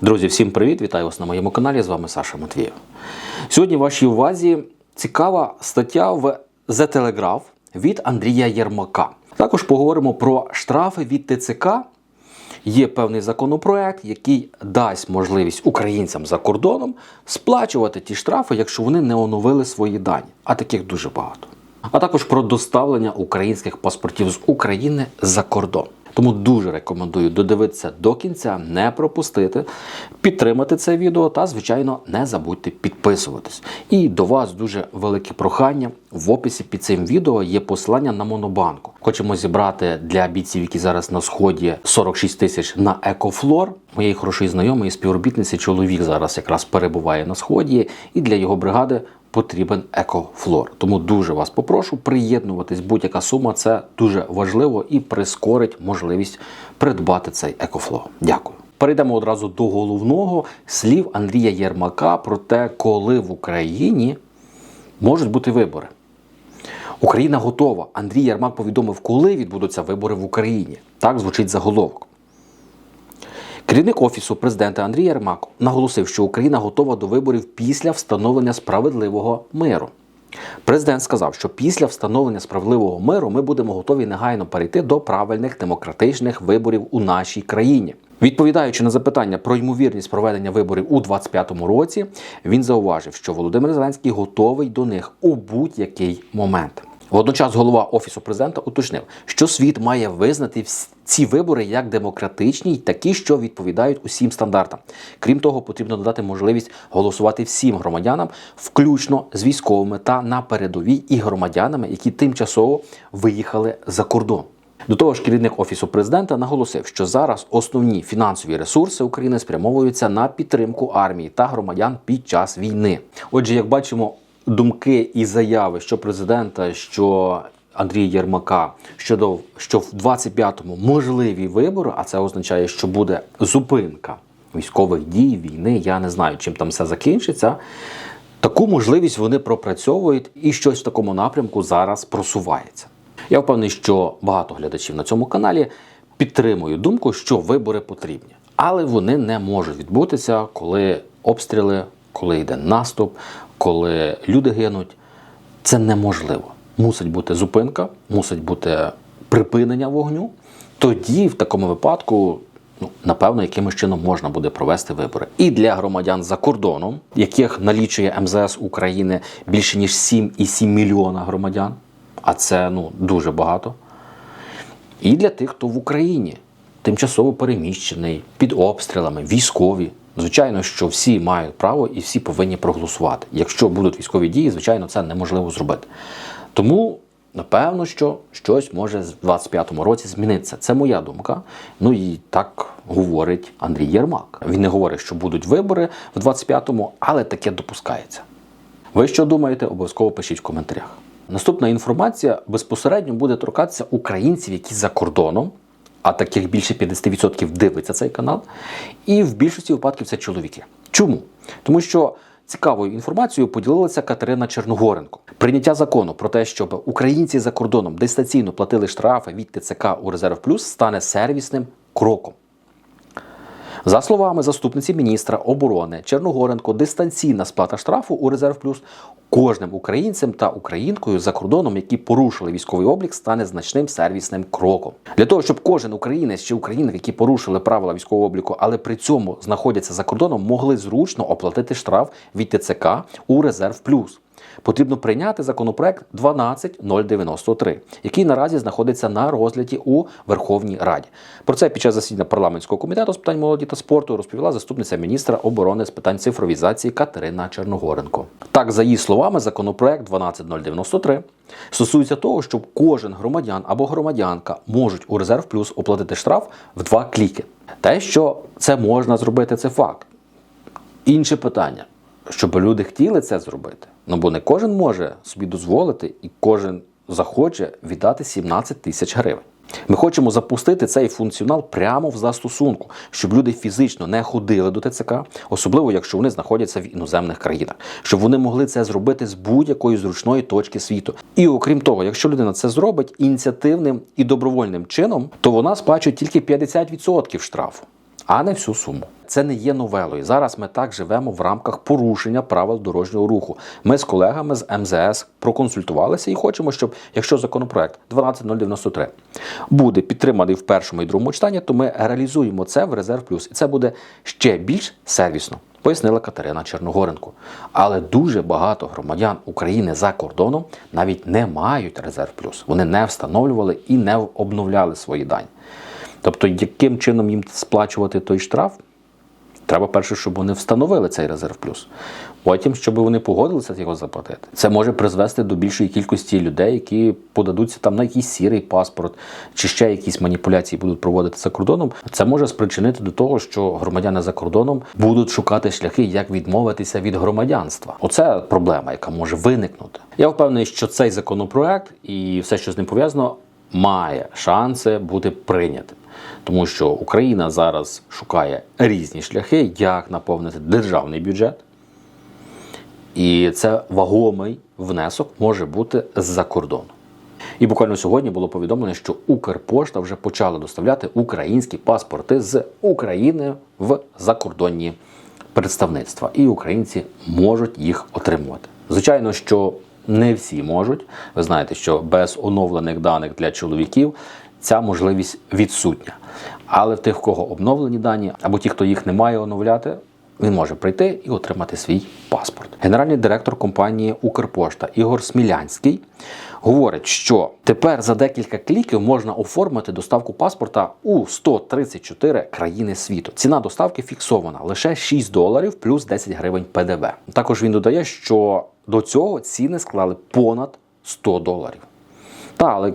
Друзі, всім привіт! Вітаю вас на моєму каналі. З вами Саша Матвієв. Сьогодні в вашій увазі цікава стаття в The Telegraph від Андрія Єрмака. Також поговоримо про штрафи від ТЦК. Є певний законопроект, який дасть можливість українцям за кордоном сплачувати ті штрафи, якщо вони не оновили свої дані. А таких дуже багато. А також про доставлення українських паспортів з України за кордон. Тому дуже рекомендую додивитися до кінця, не пропустити, підтримати це відео та, звичайно, не забудьте підписуватись. І до вас дуже велике прохання. В описі під цим відео є посилання на Монобанку. Хочемо зібрати для бійців, які зараз на сході 46 тисяч на Екофлор. Моєї хорошої знайомої співробітниці чоловік зараз якраз перебуває на сході, і для його бригади потрібен екофлор. Тому дуже вас попрошу приєднуватись. Будь-яка сума це дуже важливо і прискорить можливість придбати цей екофлор. Дякую. Перейдемо одразу до головного слів Андрія Єрмака про те, коли в Україні можуть бути вибори. Україна готова. Андрій Єрмак повідомив, коли відбудуться вибори в Україні. Так звучить заголовок. Керівник офісу президента Андрій Єрмак наголосив, що Україна готова до виборів після встановлення справедливого миру. Президент сказав, що після встановлення справедливого миру ми будемо готові негайно перейти до правильних демократичних виборів у нашій країні. Відповідаючи на запитання про ймовірність проведення виборів у 2025 році, він зауважив, що Володимир Зеленський готовий до них у будь-який момент. Водночас голова офісу президента уточнив, що світ має визнати ці вибори як демократичні й такі, що відповідають усім стандартам. Крім того, потрібно додати можливість голосувати всім громадянам, включно з військовими та на передовій і громадянами, які тимчасово виїхали за кордон. До того ж, керівник офісу президента наголосив, що зараз основні фінансові ресурси України спрямовуються на підтримку армії та громадян під час війни. Отже, як бачимо, думки і заяви, що президента, що Андрія Єрмака щодо що в 25-му можливі вибори, а це означає, що буде зупинка військових дій, війни. Я не знаю, чим там все закінчиться. Таку можливість вони пропрацьовують і щось в такому напрямку зараз просувається. Я впевнений, що багато глядачів на цьому каналі підтримують думку, що вибори потрібні, але вони не можуть відбутися, коли обстріли, коли йде наступ, коли люди гинуть. Це неможливо. Мусить бути зупинка, мусить бути припинення вогню. Тоді, в такому випадку, ну, напевно, якимось чином можна буде провести вибори. І для громадян за кордоном, яких налічує МЗС України більше ніж 7,7 мільйона громадян, а це ну, дуже багато. І для тих, хто в Україні тимчасово переміщений, під обстрілами, військові. Звичайно, що всі мають право і всі повинні проголосувати. Якщо будуть військові дії, звичайно, це неможливо зробити. Тому, напевно, що щось може в 25-му році змінитися. Це моя думка. Ну і так говорить Андрій Єрмак. Він не говорить, що будуть вибори в 25-му, але таке допускається. Ви що думаєте, обов'язково пишіть в коментарях. Наступна інформація безпосередньо буде торкатися українців, які за кордоном, а таких більше 50% дивиться цей канал. І в більшості випадків це чоловіки. Чому? Тому що цікавою інформацією поділилася Катерина Черногоренко. Прийняття закону про те, щоб українці за кордоном дистанційно платили штрафи від ТЦК у Резерв Плюс, стане сервісним кроком. За словами заступниці міністра оборони Черногоренко, дистанційна сплата штрафу у Резерв Плюс кожним українцем та українкою за кордоном, які порушили військовий облік, стане значним сервісним кроком. Для того щоб кожен українець чи українка, які порушили правила військового обліку, але при цьому знаходяться за кордоном, могли зручно оплатити штраф від ТЦК у Резерв Плюс. Потрібно прийняти законопроект 12093, який наразі знаходиться на розгляді у Верховній Раді. Про це під час засідання парламентського комітету з питань молоді та спорту розповіла заступниця міністра оборони з питань цифровізації Катерина Черногоренко. Так, за її словами, законопроект 12093 стосується того, щоб кожен громадян або громадянка можуть у резерв плюс оплатити штраф в два кліки. Те, що це можна зробити, це факт. Інше питання, щоб люди хотіли це зробити. Ну бо не кожен може собі дозволити і кожен захоче віддати 17 тисяч гривень. Ми хочемо запустити цей функціонал прямо в застосунку, щоб люди фізично не ходили до ТЦК, особливо якщо вони знаходяться в іноземних країнах, щоб вони могли це зробити з будь-якої зручної точки світу. І окрім того, якщо людина це зробить ініціативним і добровольним чином, то вона сплачує тільки 50% штрафу, а не всю суму. Це не є новелою. Зараз ми так живемо в рамках порушення правил дорожнього руху. Ми з колегами з МЗС проконсультувалися і хочемо, щоб якщо законопроект 12093 буде підтриманий в першому і другому читанні, то ми реалізуємо це в резерв плюс, і це буде ще більш сервісно. Пояснила Катерина Черногоренко. Але дуже багато громадян України за кордоном навіть не мають резерв плюс. Вони не встановлювали і не обновляли свої дані. Тобто, яким чином їм сплачувати той штраф? Треба перше, щоб вони встановили цей резерв плюс. Потім, щоб вони погодилися його заплатити. Це може призвести до більшої кількості людей, які подадуться там на якийсь сірий паспорт, чи ще якісь маніпуляції будуть проводити за кордоном. Це може спричинити до того, що громадяни за кордоном будуть шукати шляхи, як відмовитися від громадянства. Оце проблема, яка може виникнути. Я впевнений, що цей законопроект і все, що з ним пов'язано, має шанси бути прийнятим. Тому що Україна зараз шукає різні шляхи, як наповнити державний бюджет. І це вагомий внесок може бути з-за кордону. І буквально сьогодні було повідомлено, що Укрпошта вже почала доставляти українські паспорти з України в закордонні представництва, і українці можуть їх отримувати. Звичайно, що не всі можуть. Ви знаєте, що без оновлених даних для чоловіків ця можливість відсутня. Але в тих, в кого обновлені дані, або ті, хто їх не має оновляти, він може прийти і отримати свій паспорт. Генеральний директор компанії Укрпошта Ігор Смілянський говорить, що тепер за декілька кліків можна оформити доставку паспорта у 134 країни світу. Ціна доставки фіксована лише 6 доларів плюс 10 гривень ПДВ. Також він додає, що до цього ціни склали понад 100 доларів. Та, але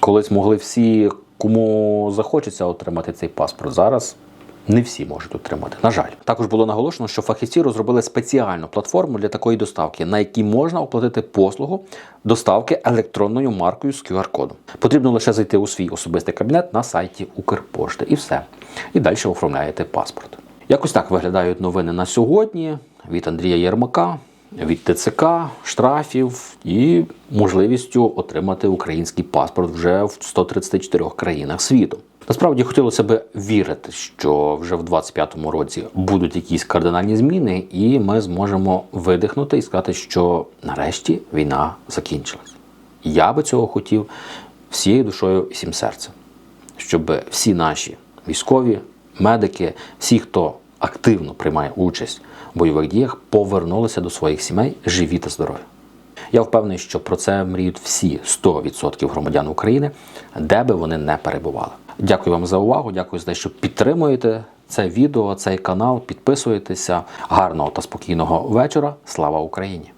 колись могли всі, кому захочеться отримати цей паспорт. Зараз не всі можуть отримати. На жаль, також було наголошено, що фахівці розробили спеціальну платформу для такої доставки, на якій можна оплатити послугу доставки електронною маркою з QR-кодом. Потрібно лише зайти у свій особистий кабінет на сайті Укрпошти і все. І далі оформляєте паспорт. Якось так виглядають новини на сьогодні від Андрія Єрмака. Від ТЦК, штрафів і можливістю отримати український паспорт вже в 134 країнах світу. Насправді хотілося б вірити, що вже в 25-му році будуть якісь кардинальні зміни, і ми зможемо видихнути і сказати, що нарешті війна закінчилась. Я би цього хотів всією душою і всім серцем, щоб всі наші військові, медики, всі, хто активно приймає участь бойових діях, повернулися до своїх сімей живі та здорові. Я впевнений, що про це мріють всі 100% громадян України, де би вони не перебували. Дякую вам за увагу. Дякую за те, що підтримуєте це відео, цей канал. Підписуєтеся. Гарного та спокійного вечора. Слава Україні!